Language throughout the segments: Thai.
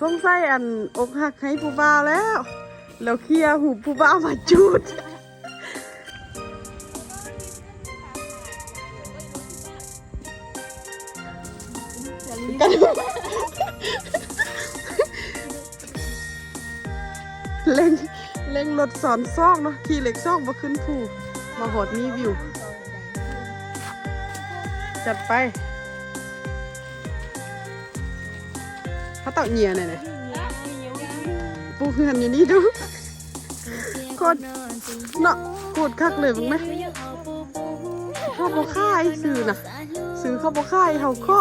สงสัยอันอกหักให้ผู้บ่าวแล้ว แล้วเคลียร์หูผู้บ่าวมาจูดเล่งเล่งรถสอนซอกเนาะขี่เหล็กซอกมาขึ้นภูมาหอดมีวิว จัดไป เขาตักเหงียหน่อยเลยปูเฮือนอยู่นี่ดูโคตรเนาะโคตรคักเลยมั้งไหมข้าวบอค่ายซื้อนะซื้อข้าวบอค่ายเฮาข้อ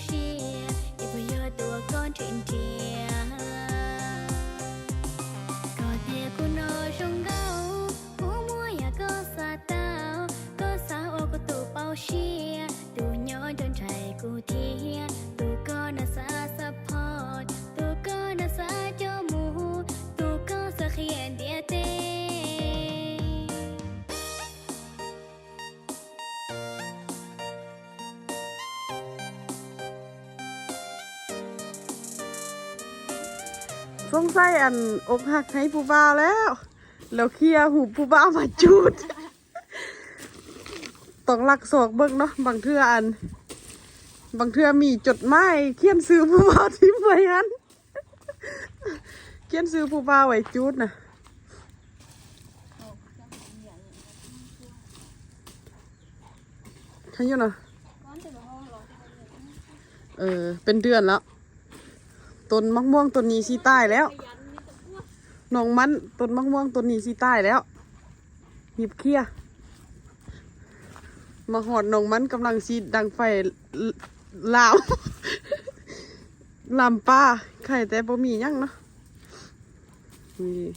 เชียอย่าไปย่อตัวก่อนเทนเทีย có thể cô nó trong gấu Cô mua ya có xa tao Có sao ô có tụ bao xia Tụ nhỏ đơn trai cô thia สงสัยอันอกหักให้ผู้บ่าวแล้ว แล้วเคลียหูผู้บ่าวมาจูด ต้องลักศอกเบิ่งเนาะบางเทื่ออัน บางเทื่อมีจดหมายเขียนซื้อผู้บ่าวที่ไว้หันเขียนซื้อผู้บ่าวไว้จูดนะใครอยู่นะเออ เป็นเดือนแล้ว ต้นมะม่วงต้นนี้สีใต้แล้วน้องมันต้นมะม่วงต้นนี้สีใต้แล้วหยิบเคลียมาหอดน้องมันกำลังสีดังไฟลามลามป้าไข่แต่บ่มีหยังเนาะนี่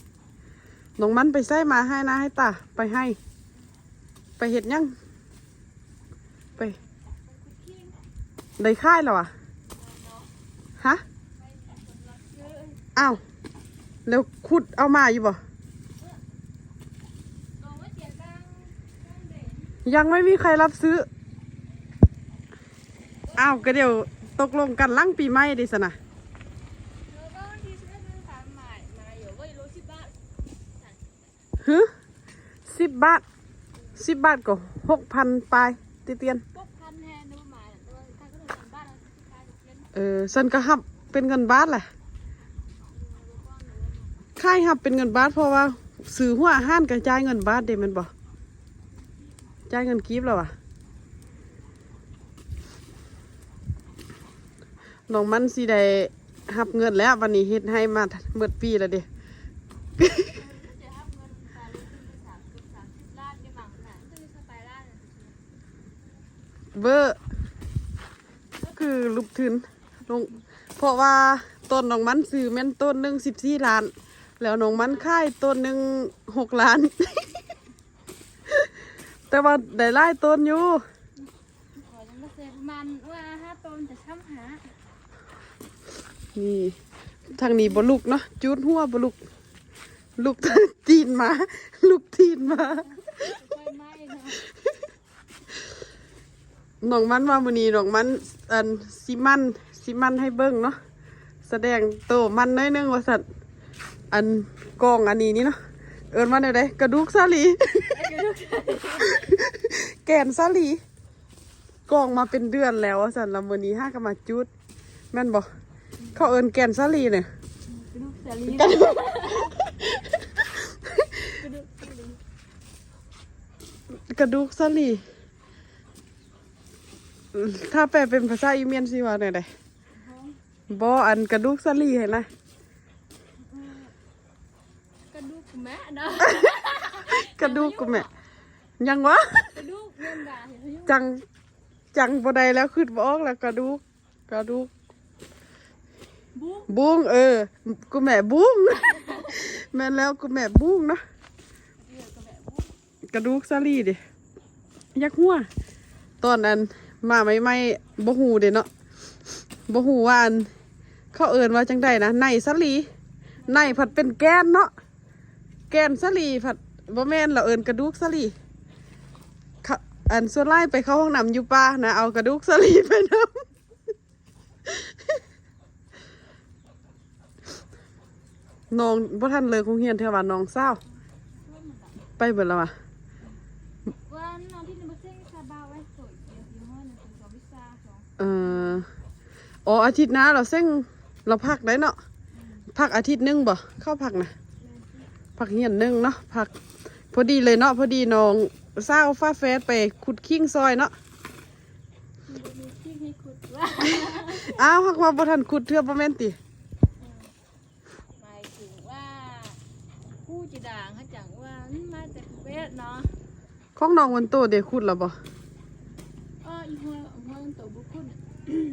น้องมันไปใส่มาให้นะให้ตาไปให้ ไปเห็ดยังไป ได้ค่ายแล้วะฮะ อ้าวแล้วขุดเอามาอยู่บ่ยังไม่มีใครรับซื้อ อ้าวก็เดี๋ยวตกลงกันลั่งปีใหม่ดิสนะฮึสิบบาทสิบบาทก็หกพันปลายติเตียนเออฉันก็หับเป็นเงินบาทแหละค่ายหับเป็นเงินบาทเพราะว่าซื้อหัวอาหารกระจายเงินบาทเด้มันบ่จ่ายเงินกีบแล้วอะน้องมันสิได้หับเงินแล้ววันนี้เฮ็ดให้มาเมื่อปีแล้วเด้เบอร์คือลูกทุนลงเพราะว่าต้นน้องมันซื้อแม่นต้นหนึ่งสิบสี่ล้าน แล้วน้องมันค่ายต้นหนึ่งหกล้าน แต่ว่าได้ไล่ต้นอยู่ประมาณว่าห้าต้นจะช้ำหา นี่ ทางนี้บลุกเนาะจูดหัวบลุก ลุกตีนมา ลุกตีนมาไฟไหม้เนาะน้องมันว่ามื้อนี้น้องมันอันซิมันซิมันให้เบิ่งเนาะแสดงโตมันน้อยหนึงว่าสัตว์ อันกองอันนี้นี่เนาะเอิ้นว่าแนวใดกระดูกสาลีแกนสาลีกองมาเป็นเดือนแล้วอะสันละมื้อนี้ห้าก็มาจุด แม่นบ่เขาเอิ้นแกนซาลีเนี่ยลูกสาลีกระดูกซาลีถ้าแปลเป็นภาษาอีเมียนสิว่าไงได้บ่อันกระดูกซาลีเห็นนะกระดู กแม่เนาะกระดูกกูแม่ยังวะกระดูกเงินดาเห็นไหมจังจังบ่ได้แล้วขึ้นบ่ออกแล้วกระดูกกระดูกบุ๊กบุ้งเออ กูแม่บุ้งแม่นแล้วกูแม่บุ้งเนาะเดือดกับแบบบุ๊กกระดูกซาลีดิยักหัวตอนนั้นมาไม่ไม่ๆบ่ฮู้เด้เนาะบ่ฮู้ว่าอันเขาเอิ้นว่าจังไดนะในซาลีในผัดเป็นแกนเนาะ แกนซาลีผัดบ่แม่นเราเอินกระดูกซาลีขาอันส่วนไล่ไปเข้าห้องน้ำอยู่ป่านะเอากระดูกซาลีไปน้ำน้องบ่ทันเลยคงเฮียนเทวาน้องเศร้าไปเบิดแล้วอะวันนอนที่นึกว่าเส้นซาบาไว้สวยเอออ๋ออาทิตย์หน้าเราเส้งเราพักได้เนาะพักอาทิตย์นึงบ่เข้าพักนะ พักเฮียนหนึงเนาะพักพอดีเลยเนาะพอดีน้องเศร้าวฟ้าแฟดไปขุดคิงซอยเนาะมีที่ให้ขุดว่าอ้าวพักว่าบ่ทันขุดเทื่อบ่แม่นติหมายถึงว่าผู้จีด่างเขาจังว่ามาจากเวทเนาะของน้องวันโตเดี๋ยวขุดแล้วบ่เอออีหัวหัวมันตัวบุคคล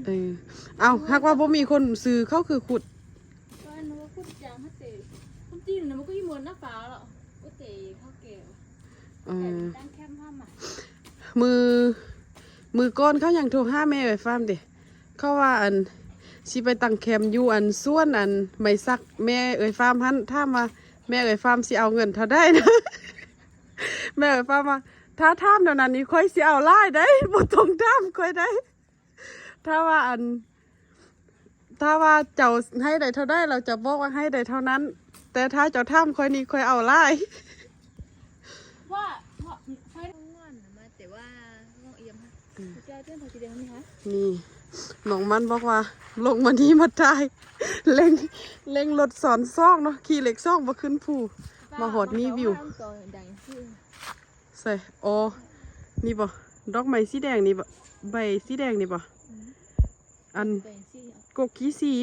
เออเอาหักว่าบ่มีคนซื้อเขาคือขุด ก็นึกว่าขุดจางเขาเตะคน จีนนะมันก็ยี่มวนหน้าฟ้าหรอก็เตะเขาเกลเอแต่อตั้งแคมป์ห้ามอะมือ มือก้อนเขายังโทรห้าแม่ไว้ฟาร์มเด็เขาว่าอันสิไปตั้งแคมป์อยู่อันส่วนอันไม่ซักแม่เอ่ยฟาร์มหันถ้ามว่าแม่เอ่ยฟาร์มสิเอาเงินเท่าได้นะ แม่เอ่ยฟาร์มว่าถ้าท่ามเดี๋ยวนั้นนี้ค่อยสิเอาไล่ได้บ่ต้องท่ามค่อยได้ ถ้าว่าอัน ถ้าว่าเจ้าให้ได้เท่าได้ เราจะบอกว่าให้ได้เท่านั้น แต่ถ้าเจ้าท่ามค่อยนี้ค่อยเอาไล่ว่าเพราะไฟง่อนมาแต่ว่าง่วงเอี่ยมค่ะเจ้าเจ้าพอจีเดียวไหมคะนี่น้องมันบอกว่า ลงมานี้มาตายเล็งเล็งรถสอนซอกเนาะขี่เหล็กซอกมาขึ้นภูมาหอดมีวิวดังชื่อใส่อ๋อนี่บ่ดอกไม้สีแดงนี่บ่ใบสีแดงนี่บ่อันเป็นชื่อกกขี้สี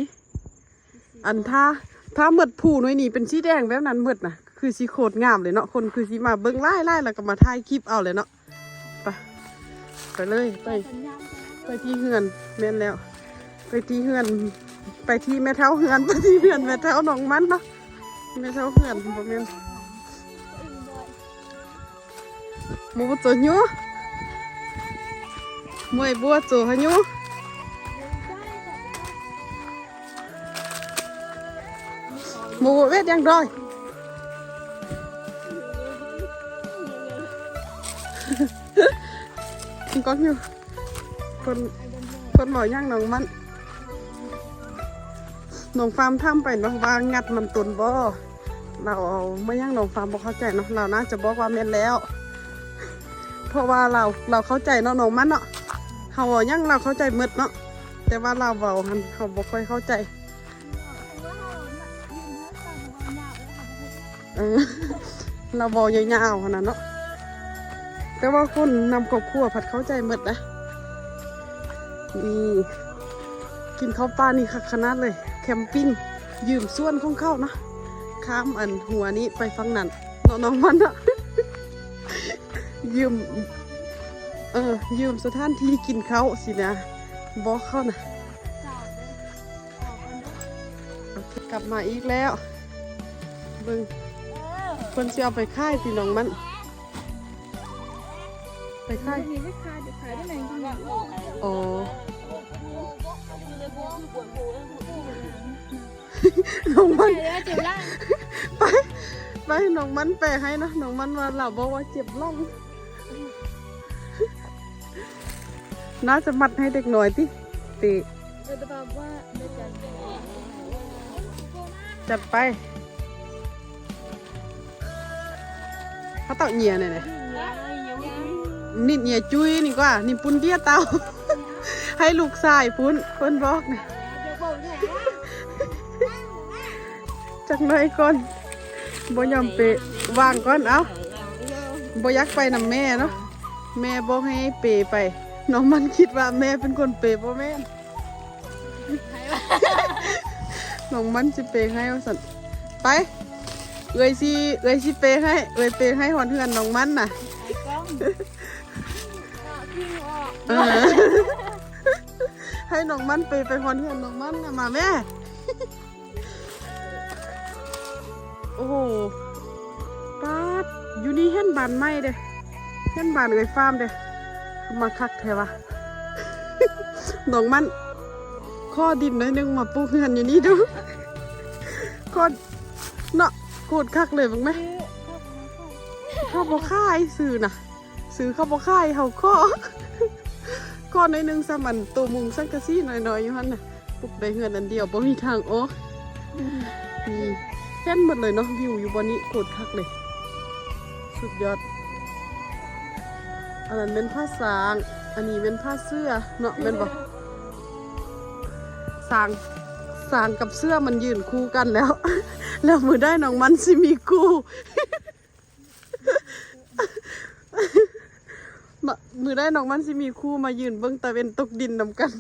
อันถ้า ถ้าเมืดผูหน่อยนี่เป็นสีแดงแบบนั้นเมืดนะคือสีโคตรงามเลยเนาะคนคือสีมาเบิ้งไล่ไล่แล้วก็มาถ่ายคลิปเอาเลยเนาะไปไปเลยไป ไปที่เฮือนแม่นแล้ว ไปที่เฮือน ไปที่แม่เท้าเฮือนไปที่เฮือนแม่เท้าหนองมันเนาะแม่เท้าเฮือนบ่แม่นหมูตัวยูมวยบัวตัวหยู หมูเวทยังดอย có nhiều con con mở nhang nòng mặn nòng phàm tham ไปเนาะว่างัดมันตุนบ่เราไม่ย่างนองฟาร์มบ่เข้าใจเนาะเราน่าจะบอกว่าแม่นแล้ว เพราะว่าเราเราเข้าใจเนาะน้องมันเนาะเฮายังเราเข้าใจหมดเนาะแต่ว่าเราเว้าหันเฮาบ่ค่อยเข้าใจ เออเราเว้ายาวๆหั่นน่ะเนาะแต่ว่าคนนำครอบครัวผัดเข้าใจหมดนะนี่กินข้าวปลานี่คักขนาดเลย แคมปิ้งยืมส่วนของเข้านะข้ามอันหัวนี้ไปฟังนั่นเนาะน้องมันอะยืม เออ ยืมสถานที่กินเขาวสินะบอกเข้านะโอเคกลับมาอีกแล้วเบิ่ง เพิ่นสิเอาไปค่ายสิน้องมัน ไปค่ายมีไม่ขายเดี๋ยวขายได้ไหนจังหวะอ๋อน้องมันขายแล้วเจ็บล่างไปไปน้องมันแปลให้นะน้องมันว่าเราบอกว่าเจ็บล่องน่าจะมัดให้เด็กหน่อยติติเออแต่บอกว่าเดี๋ยวจันจัดไป เขาเต่าเหยียเนี่ยเนี่ยยังยังนิดเนี่ยจุ้ยนี่กว่านี่ปุ้นเดียเตาให้ลูกชายปุ้นเพิ่นบอกนะจักหน่อยก่อนบ่ยอมไปวางก่อนเอ้าบ่อยากไปนำแม่เนาะแม่บอกให้เปไปน้องมันคิดว่าแม่เป็นคนเปบ่แม่นน้องมันสิเปให้ว่าซั่นไป เอ้ยสิเอ้ยสิเปให้เอ้ยเปให้หอนเฮือนน้องมันน่ะไอ้กล้องพี่ออกเออให้น้องมันไปไปฮอนเฮือนน้องมันน่ะมาแม่ โอ้โหป้าดอยู่นี่เห็นบานไม้เด้เห็นบานเอ้ยฟาร์มเด้คือมาคักแท้วะน้องมันข้อดินหน้อยหนึงมาปลูกเฮือนอยู่นี่ดูข้อเนาะ โคตรคักเลยบังไหมข้าวบอค่ายซื้อนะซื้อข้าวบอค่ายเฮาข้อข้อในอยหนึงสมันตัวมุงสังกะซี่หน่อยๆอยู่หั่นน่ะปุกได้เฮือนอันเดียวบ่มีทางออกนี่แค่นหมดเลยเนาะวิวอยู่บนนี้โคตรคักเลย สุดยอด อันนั้นเป็นผ้าสาง อันนี้เป็นผ้าเสื้อเนาะแม่นบ่สางสางกับเสื้อมันยืนคู่กันแล้ว แล้วมือได้น้องมันสิมีคู่มามือได้น้องมันสิมีคู่มายืนเบิ้งตะเวนตกดินนำกัน